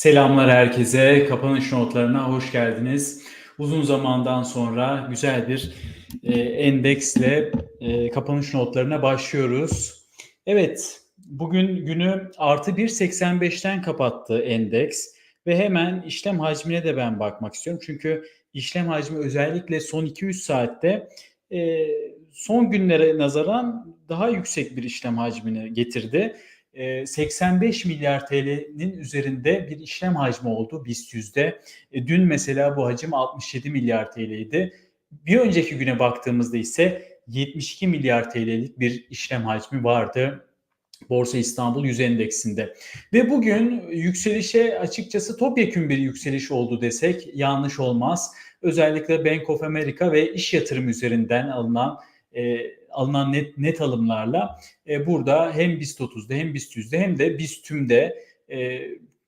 Selamlar herkese. Kapanış notlarına hoş geldiniz. Uzun zamandan sonra güzel bir e, endeksle e, kapanış notlarına başlıyoruz. Evet, bugün günü artı 1.85'ten kapattı endeks ve hemen işlem hacmine de ben bakmak istiyorum. Çünkü işlem hacmi özellikle son 2-3 saatte e, son günlere nazaran daha yüksek bir işlem hacmini getirdi. 85 milyar TL'nin üzerinde bir işlem hacmi oldu BIST yüzde. Dün mesela bu hacim 67 milyar TL'ydi. Bir önceki güne baktığımızda ise 72 milyar TL'lik bir işlem hacmi vardı Borsa İstanbul 100 endeksinde. Ve bugün yükselişe açıkçası topyekün bir yükseliş oldu desek yanlış olmaz. Özellikle Bank of America ve iş yatırım üzerinden alınan e, alınan net, net alımlarla e, burada hem BIST 30'da hem BIST 100'de hem de BIST tümde e,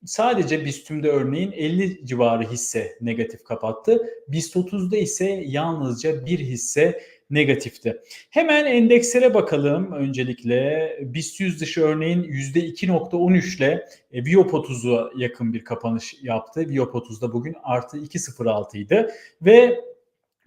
sadece BIST tümde örneğin 50 civarı hisse negatif kapattı. BIST 30'da ise yalnızca bir hisse negatifti. Hemen endekslere bakalım öncelikle. BIST 100 dışı örneğin %2.13 ile Biop 30'a yakın bir kapanış yaptı. Biop 30'da bugün artı 2.06 idi ve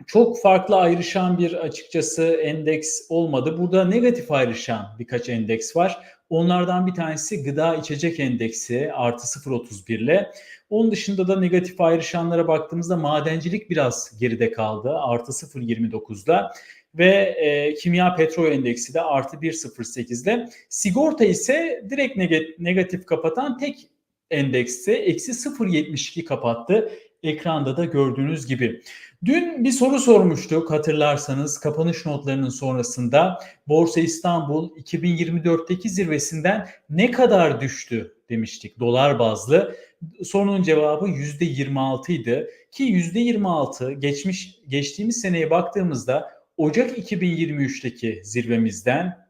çok farklı ayrışan bir açıkçası endeks olmadı. Burada negatif ayrışan birkaç endeks var. Onlardan bir tanesi gıda içecek endeksi artı 0.31 ile. Onun dışında da negatif ayrışanlara baktığımızda madencilik biraz geride kaldı artı 0.29'da ve e, kimya petrol endeksi de artı 1.08'de. Sigorta ise direkt negatif kapatan tek endekste eksi 0.72 kapattı. Ekranda da gördüğünüz gibi. Dün bir soru sormuştuk hatırlarsanız kapanış notlarının sonrasında Borsa İstanbul 2024'teki zirvesinden ne kadar düştü demiştik dolar bazlı. Sorunun cevabı %26 idi ki %26 geçmiş geçtiğimiz seneye baktığımızda Ocak 2023'teki zirvemizden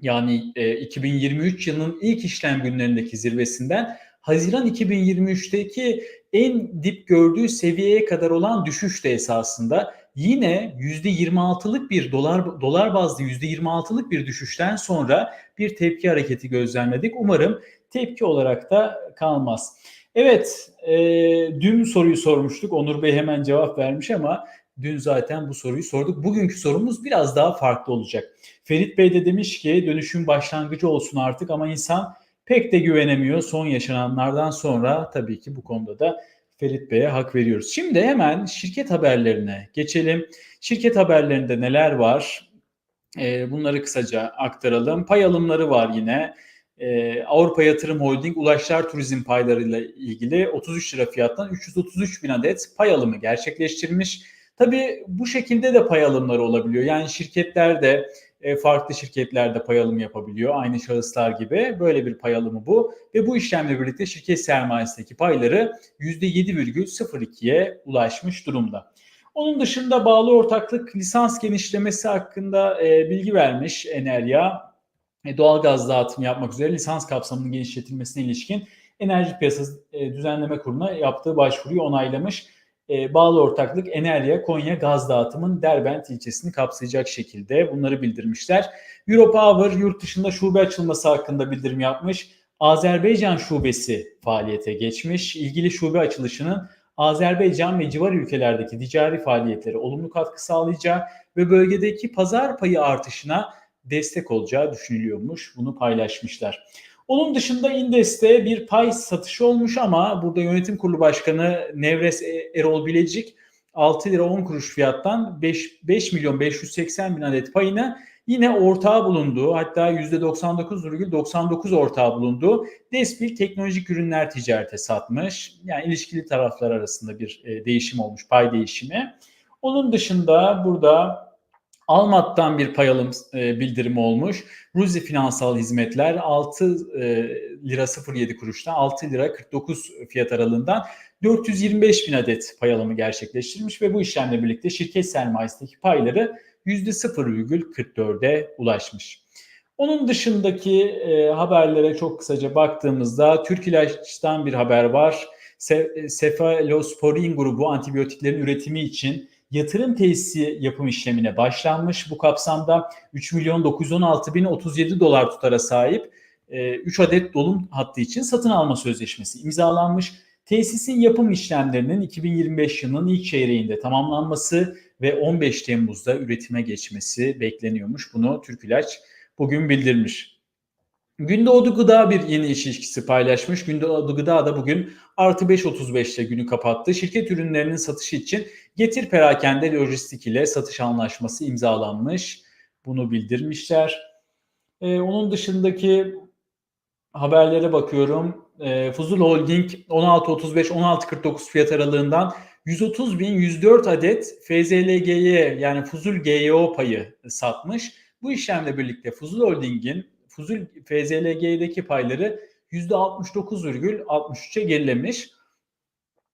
yani e, 2023 yılının ilk işlem günlerindeki zirvesinden Haziran 2023'teki en dip gördüğü seviyeye kadar olan düşüş de esasında yine %26'lık bir dolar dolar bazlı %26'lık bir düşüşten sonra bir tepki hareketi gözlemledik. Umarım tepki olarak da kalmaz. Evet, e, dün soruyu sormuştuk. Onur Bey hemen cevap vermiş ama dün zaten bu soruyu sorduk. Bugünkü sorumuz biraz daha farklı olacak. Ferit Bey de demiş ki dönüşüm başlangıcı olsun artık ama insan pek de güvenemiyor. Son yaşananlardan sonra tabii ki bu konuda da Ferit Bey'e hak veriyoruz. Şimdi hemen şirket haberlerine geçelim. Şirket haberlerinde neler var? Ee, bunları kısaca aktaralım. Pay alımları var yine. Ee, Avrupa Yatırım Holding Ulaşlar Turizm paylarıyla ilgili 33 lira fiyattan 333 bin adet pay alımı gerçekleştirmiş. Tabii bu şekilde de pay alımları olabiliyor. Yani şirketler de e, farklı şirketlerde pay alımı yapabiliyor. Aynı şahıslar gibi böyle bir pay alımı bu. Ve bu işlemle birlikte şirket sermayesindeki payları %7,02'ye ulaşmış durumda. Onun dışında bağlı ortaklık lisans genişlemesi hakkında e, bilgi vermiş Enerya. E, doğal gaz dağıtımı yapmak üzere lisans kapsamının genişletilmesine ilişkin Enerji Piyasası e, Düzenleme Kurulu'na yaptığı başvuruyu onaylamış e, bağlı ortaklık Enerya Konya gaz dağıtımın Derbent ilçesini kapsayacak şekilde bunları bildirmişler. Europower yurt dışında şube açılması hakkında bildirim yapmış. Azerbaycan şubesi faaliyete geçmiş. İlgili şube açılışının Azerbaycan ve civar ülkelerdeki ticari faaliyetlere olumlu katkı sağlayacağı ve bölgedeki pazar payı artışına destek olacağı düşünülüyormuş. Bunu paylaşmışlar. Onun dışında Indes'te bir pay satışı olmuş ama burada yönetim kurulu başkanı Nevres e- Erol Bilecik 6 lira 10 kuruş fiyattan 5, 5 milyon 580 bin adet payını yine ortağı bulunduğu hatta %99,99 ortağı bulunduğu Despil teknolojik ürünler ticarete satmış. Yani ilişkili taraflar arasında bir e, değişim olmuş, pay değişimi. Onun dışında burada Almat'tan bir pay alım e, bildirimi olmuş. Ruzi Finansal Hizmetler 6 e, lira 07 kuruştan 6 lira 49 fiyat aralığından 425 bin adet pay alımı gerçekleştirmiş ve bu işlemle birlikte şirket sermayesindeki payları %0,44'e ulaşmış. Onun dışındaki e, haberlere çok kısaca baktığımızda Türk İlaç'tan bir haber var. Se Cefalosporin grubu antibiyotiklerin üretimi için yatırım tesisi yapım işlemine başlanmış. Bu kapsamda 3 milyon 916 bin 37 dolar tutara sahip 3 e, adet dolum hattı için satın alma sözleşmesi imzalanmış. Tesisin yapım işlemlerinin 2025 yılının ilk çeyreğinde tamamlanması ve 15 Temmuz'da üretime geçmesi bekleniyormuş. Bunu Türk İlaç bugün bildirmiş. Gündoğdu Gıda bir yeni iş ilişkisi paylaşmış. Gündoğdu Gıda da bugün artı 5.35'te günü kapattı. Şirket ürünlerinin satışı için Getir Perakende Lojistik ile satış anlaşması imzalanmış. Bunu bildirmişler. Ee, onun dışındaki haberlere bakıyorum. Ee, Fuzul Holding 16.35-16.49 fiyat aralığından 130 bin 104 adet FZLG'ye yani Fuzul GYO payı satmış. Bu işlemle birlikte Fuzul Holding'in Fuzul FZLG'deki payları %69,63'e gerilemiş.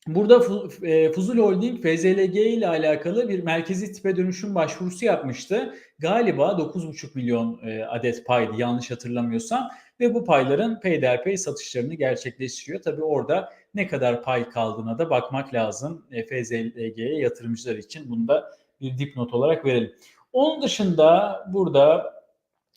Burada e, Fuzul Holding FZLG ile alakalı bir merkezi tipe dönüşüm başvurusu yapmıştı. Galiba 9,5 milyon e, adet paydı yanlış hatırlamıyorsam ve bu payların peyderpey satışlarını gerçekleştiriyor. Tabii orada ne kadar pay kaldığına da bakmak lazım. E, FZLG'ye yatırımcılar için bunu da bir dipnot olarak verelim. Onun dışında burada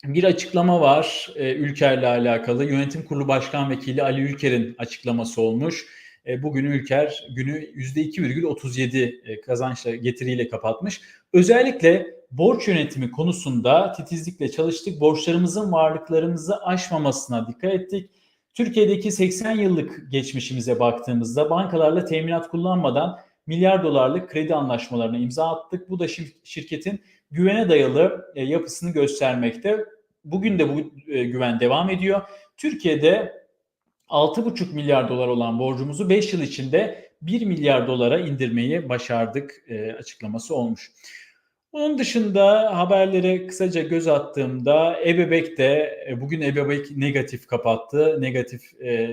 bir açıklama var e, Ülker'le alakalı. Yönetim Kurulu Başkan Vekili Ali Ülker'in açıklaması olmuş. E, bugün Ülker günü %2,37 e, kazançla getiriyle kapatmış. Özellikle borç yönetimi konusunda titizlikle çalıştık. Borçlarımızın varlıklarımızı aşmamasına dikkat ettik. Türkiye'deki 80 yıllık geçmişimize baktığımızda bankalarla teminat kullanmadan milyar dolarlık kredi anlaşmalarına imza attık. Bu da şirketin güvene dayalı e, yapısını göstermekte. Bugün de bu e, güven devam ediyor. Türkiye'de 6,5 milyar dolar olan borcumuzu 5 yıl içinde 1 milyar dolara indirmeyi başardık e, açıklaması olmuş. Onun dışında haberlere kısaca göz attığımda Ebebek de bugün Ebebek negatif kapattı. Negatif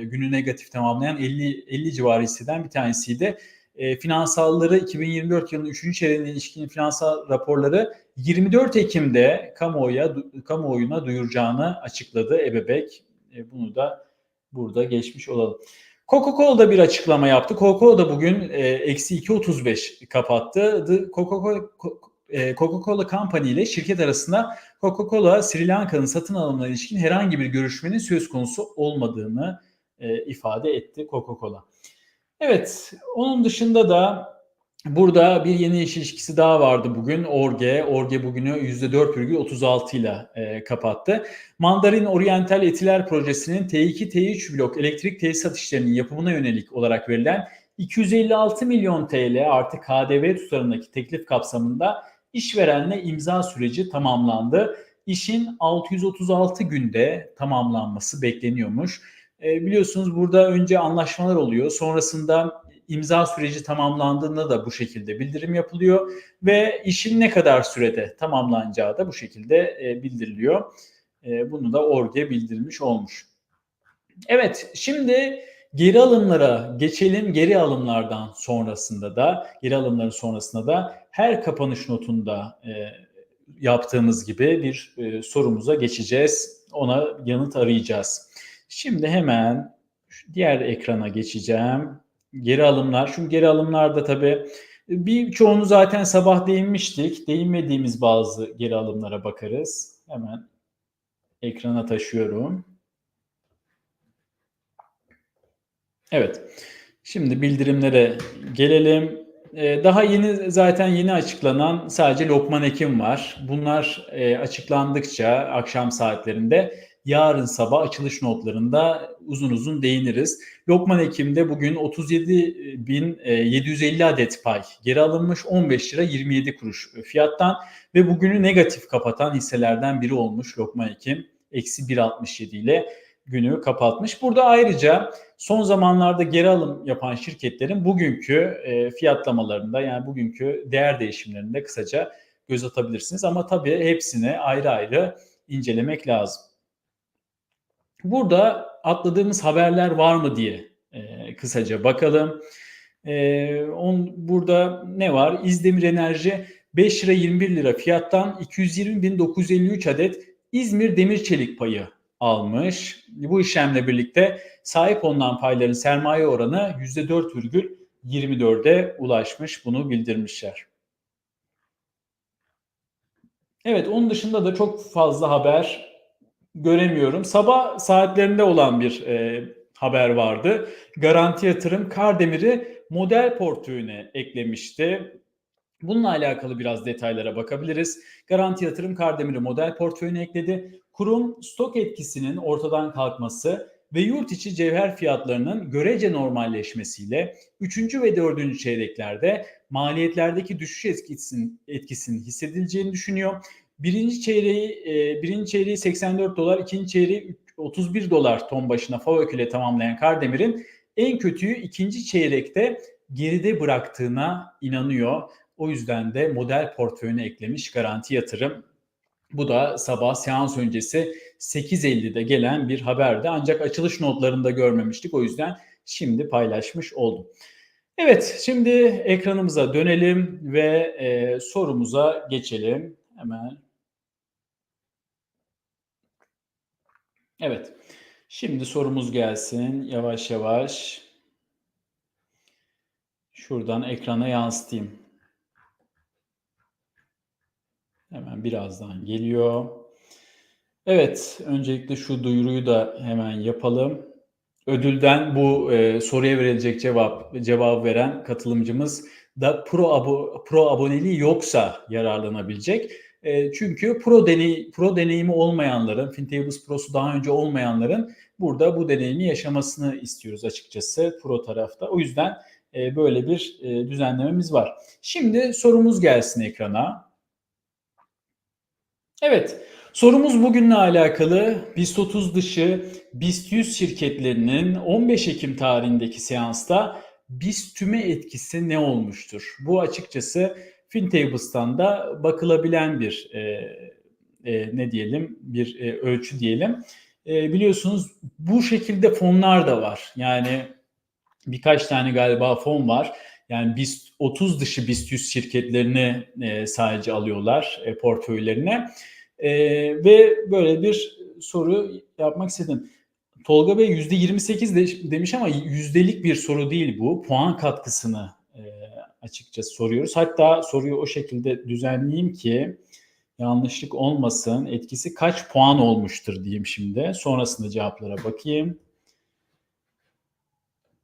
günü negatif tamamlayan 50 50 civarı hisseden bir tanesiydi. E, finansalları 2024 yılının 3. çeyreğine ilişkin finansal raporları 24 Ekim'de kamuoya kamuoyuna duyuracağını açıkladı Ebebek. E, bunu da burada geçmiş olalım. Coca-Cola da bir açıklama yaptı. Coca-Cola da bugün e, eksi 2.35 kapattı. Coca-Cola e, Coca-Cola Company ile şirket arasında Coca-Cola Sri Lanka'nın satın alımına ilişkin herhangi bir görüşmenin söz konusu olmadığını e, ifade etti Coca-Cola. Evet, onun dışında da Burada bir yeni iş ilişkisi daha vardı bugün. Orge. Orge bugünü %4,36 ile e, kapattı. Mandarin Oriental Etiler Projesi'nin T2, T3 blok elektrik tesisat işlerinin yapımına yönelik olarak verilen 256 milyon TL artı KDV tutarındaki teklif kapsamında işverenle imza süreci tamamlandı. İşin 636 günde tamamlanması bekleniyormuş. E, biliyorsunuz burada önce anlaşmalar oluyor. Sonrasında imza süreci tamamlandığında da bu şekilde bildirim yapılıyor ve işin ne kadar sürede tamamlanacağı da bu şekilde e, bildiriliyor. E, bunu da ORGE bildirmiş olmuş. Evet şimdi geri alımlara geçelim. Geri alımlardan sonrasında da geri alımların sonrasında da her kapanış notunda yaptığımız gibi bir sorumuza geçeceğiz. Ona yanıt arayacağız. Şimdi hemen diğer ekrana geçeceğim geri alımlar. Çünkü geri alımlarda tabii bir çoğunu zaten sabah değinmiştik. Değinmediğimiz bazı geri alımlara bakarız. Hemen ekrana taşıyorum. Evet. Şimdi bildirimlere gelelim. Ee, daha yeni zaten yeni açıklanan sadece Lokman Ekim var. Bunlar e, açıklandıkça akşam saatlerinde yarın sabah açılış notlarında uzun uzun değiniriz. Lokman Ekim'de bugün 37.750 e, adet pay geri alınmış 15 lira 27 kuruş fiyattan ve bugünü negatif kapatan hisselerden biri olmuş Lokman Ekim. Eksi 1.67 ile günü kapatmış. Burada ayrıca son zamanlarda geri alım yapan şirketlerin bugünkü e, fiyatlamalarında yani bugünkü değer değişimlerinde kısaca göz atabilirsiniz. Ama tabii hepsini ayrı ayrı incelemek lazım. Burada atladığımız haberler var mı diye e, kısaca bakalım. E, on, burada ne var? İzdemir Enerji 5 lira 21 lira fiyattan 220.953 adet İzmir Demir Çelik payı almış. Bu işlemle birlikte sahip olunan payların sermaye oranı %4,24'e ulaşmış. Bunu bildirmişler. Evet onun dışında da çok fazla haber göremiyorum. Sabah saatlerinde olan bir e, haber vardı. Garanti Yatırım Kardemir'i model portföyüne eklemişti. Bununla alakalı biraz detaylara bakabiliriz. Garanti Yatırım Kardemir'i model portföyüne ekledi. Kurum stok etkisinin ortadan kalkması ve yurt içi cevher fiyatlarının görece normalleşmesiyle 3. ve 4. çeyreklerde maliyetlerdeki düşüş etkisinin, etkisinin hissedileceğini düşünüyor. Birinci çeyreği, e, birinci çeyreği 84 dolar, ikinci çeyreği 31 dolar ton başına FAVÖK ile tamamlayan Kardemir'in en kötüyü ikinci çeyrekte geride bıraktığına inanıyor. O yüzden de model portföyüne eklemiş garanti yatırım. Bu da sabah seans öncesi 8.50'de gelen bir haberdi. Ancak açılış notlarında görmemiştik. O yüzden şimdi paylaşmış oldum. Evet, şimdi ekranımıza dönelim ve e, sorumuza geçelim. Hemen. Evet. Şimdi sorumuz gelsin. Yavaş yavaş. Şuradan ekrana yansıtayım. Hemen birazdan geliyor. Evet, öncelikle şu duyuruyu da hemen yapalım. Ödülden bu e, soruya verilecek cevap cevap veren katılımcımız da pro abo, pro aboneliği yoksa yararlanabilecek. E, çünkü pro deney pro deneyimi olmayanların, FinTables Pro'su daha önce olmayanların burada bu deneyimi yaşamasını istiyoruz açıkçası pro tarafta. O yüzden e, böyle bir e, düzenlememiz var. Şimdi sorumuz gelsin ekrana. Evet, sorumuz bugünle alakalı BIST 30 dışı BIST 100 şirketlerinin 15 Ekim tarihindeki seansta BIST tüme etkisi ne olmuştur? Bu açıkçası FinTables'tan da bakılabilen bir e, e, ne diyelim bir e, ölçü diyelim. E, biliyorsunuz bu şekilde fonlar da var. Yani birkaç tane galiba fon var. Yani BIST 30 dışı BIST 100 şirketlerini e, sadece alıyorlar e, portföylerine. E, ve böyle bir soru yapmak istedim. Tolga Bey %28 de, demiş ama yüzdelik bir soru değil bu. Puan katkısını açıkçası soruyoruz. Hatta soruyu o şekilde düzenleyeyim ki yanlışlık olmasın. Etkisi kaç puan olmuştur diyeyim şimdi. Sonrasında cevaplara bakayım.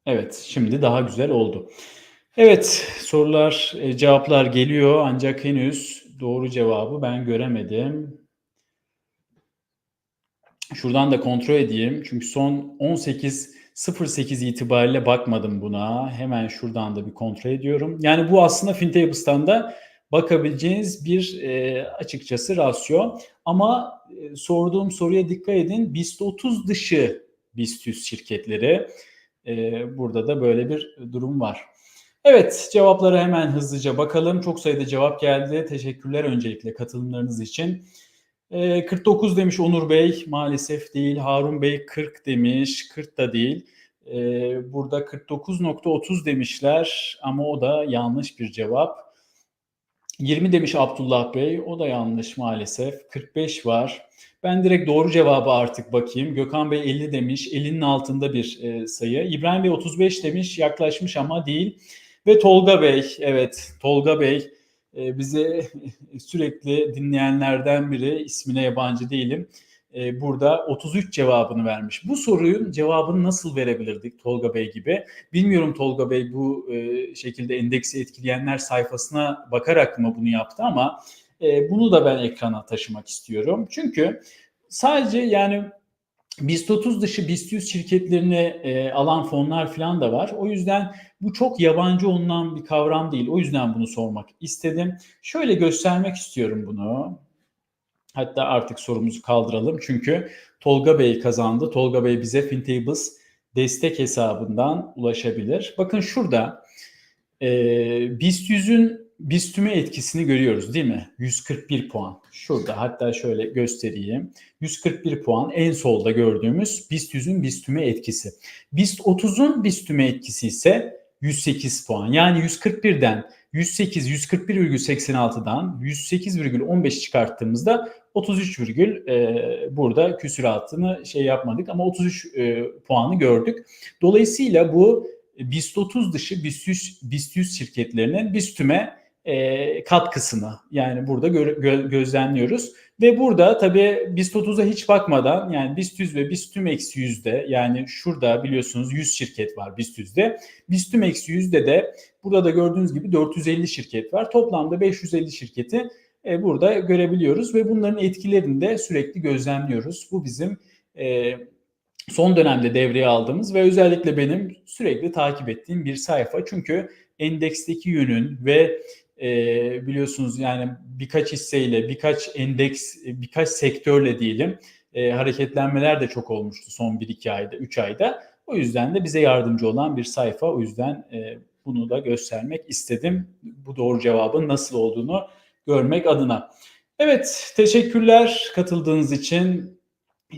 Evet, şimdi daha güzel oldu. Evet, sorular, e, cevaplar geliyor ancak henüz doğru cevabı ben göremedim. Şuradan da kontrol edeyim. Çünkü son 18.08 itibariyle bakmadım buna. Hemen şuradan da bir kontrol ediyorum. Yani bu aslında FinTables'tan da bakabileceğiniz bir e, açıkçası rasyo. Ama e, sorduğum soruya dikkat edin. BIST 30 dışı BIST 100 şirketleri. E, burada da böyle bir durum var. Evet cevaplara hemen hızlıca bakalım. Çok sayıda cevap geldi. Teşekkürler öncelikle katılımlarınız için. 49 ee, demiş Onur Bey. Maalesef değil. Harun Bey 40 demiş. 40 da değil. Ee, burada 49.30 demişler ama o da yanlış bir cevap. 20 demiş Abdullah Bey. O da yanlış maalesef. 45 var. Ben direkt doğru cevabı artık bakayım. Gökhan Bey 50 demiş. 50'nin altında bir e, sayı. İbrahim Bey 35 demiş. Yaklaşmış ama değil. Ve Tolga Bey. Evet Tolga Bey e, bizi sürekli dinleyenlerden biri ismine yabancı değilim. E, burada 33 cevabını vermiş. Bu sorunun cevabını nasıl verebilirdik Tolga Bey gibi? Bilmiyorum Tolga Bey bu e, şekilde endeksi etkileyenler sayfasına bakarak mı bunu yaptı ama bunu da ben ekrana taşımak istiyorum. Çünkü sadece yani BIST 30 dışı BIST 100 şirketlerini e, alan fonlar falan da var. O yüzden bu çok yabancı olunan bir kavram değil. O yüzden bunu sormak istedim. Şöyle göstermek istiyorum bunu. Hatta artık sorumuzu kaldıralım. Çünkü Tolga Bey kazandı. Tolga Bey bize FinTables destek hesabından ulaşabilir. Bakın şurada e, BIST 100'ün BISTÜM'e etkisini görüyoruz değil mi? 141 puan. Şurada hatta şöyle göstereyim. 141 puan en solda gördüğümüz BIST 100'ün BISTÜM'e etkisi. BIST 30'un BISTÜM'e etkisi ise 108 puan. Yani 141'den 108 141,86'dan 108,15 çıkarttığımızda 33 virgül e, burada küsuratını şey yapmadık ama 33 e, puanı gördük. Dolayısıyla bu BIST 30 dışı BIST 100, BIST 100 şirketlerinin BISTÜM'e e, katkısını yani burada gö- gö- gözlemliyoruz. Ve burada tabii BIST 30'a hiç bakmadan yani BIST 100 ve BIST tüm eksi yüzde yani şurada biliyorsunuz 100 şirket var BIST 100'de. BIST tüm eksi yüzde de burada da gördüğünüz gibi 450 şirket var. Toplamda 550 şirketi e, burada görebiliyoruz ve bunların etkilerini de sürekli gözlemliyoruz. Bu bizim e, son dönemde devreye aldığımız ve özellikle benim sürekli takip ettiğim bir sayfa. Çünkü endeksteki yönün ve e, biliyorsunuz yani birkaç hisseyle, birkaç endeks, birkaç sektörle diyelim e, hareketlenmeler de çok olmuştu son 1-2 ayda, 3 ayda. O yüzden de bize yardımcı olan bir sayfa. O yüzden e, bunu da göstermek istedim. Bu doğru cevabın nasıl olduğunu görmek adına. Evet, teşekkürler katıldığınız için.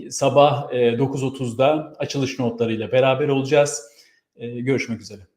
Sabah 9.30'da açılış notlarıyla beraber olacağız. Görüşmek üzere.